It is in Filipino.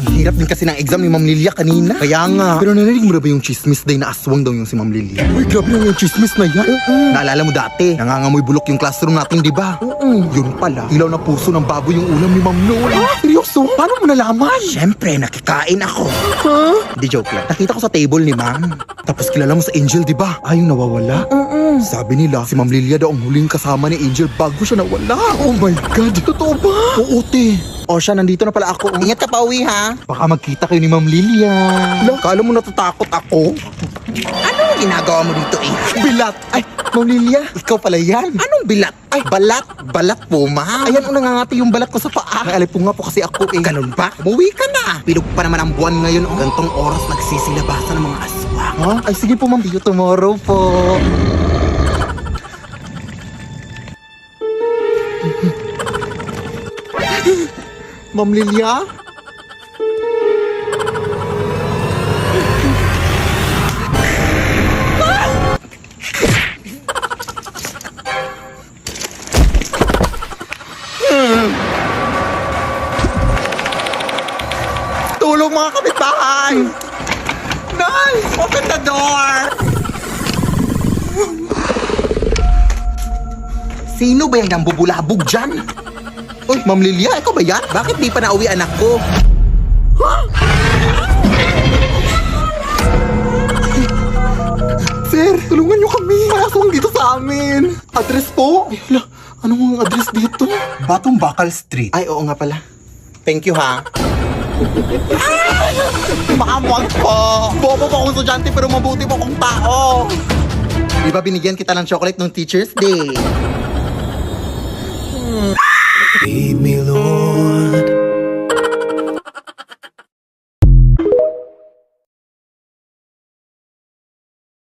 Ang hirap din kasi ng exam ni Ma'am Lilia kanina. Kaya nga. Pero narinig mo na ba yung chismis day na aswang daw yung si Ma'am Lilia? Uy, grabe na yung chismis na yan. Naalala mo dati, nangangamoy bulok yung classroom natin, di ba? Yun pala, ilaw na puso ng baboy yung ulam ni Ma'am Noel. seryoso? Paano mo nalaman? Siyempre, nakikain ako. Huh? Di joke lang. Nakita ko sa table ni Ma'am. Tapos kilala mo sa Angel, di ba? Ay, yung nawawala. Sabi nila, si Ma'am Lilia daw ang huling kasama ni Angel bago siya nawala. Oh my God, totoo ba? Oo, te. O siya, nandito na pala ako. Ingat ka pa uwi, ha? Baka magkita kayo ni Ma'am Lilia. Lo, kala mo natatakot ako? Anong ginagawa mo dito, eh? Bilat! Ay, Ma'am Lilia, ikaw pala yan. Anong bilat? Ay, balat. Balat po, ma'am. Ayan, o nangangati yung balat ko sa paa. Po nga po kasi ako, eh. Ganun ba? Umuwi ka na. Pilog pa naman ang buwan ngayon. Oh. Gantong oras nagsisilabasan ng mga aswang. Ha? Ay, sige po, ma'am. See you tomorrow po. Ma'am Lilia? Tulong mga kapitbahay! Nice! Open the door! Sino ba yung nambubulabog dyan? Uy, Ma'am Lilia, ikaw ba yan? Bakit di pa nauwi anak ko? Sir, tulungan niyo kami. May aswang dito sa amin. Address po? Ay, hala. Anong address dito? Batong Bakal Street. Ay, oo nga pala. Thank you, ha. Makamwag po. Bobo po akong estudyante pero mabuti po akong tao. Di ba binigyan kita ng chocolate nung Teacher's Day? Lead me, Lord,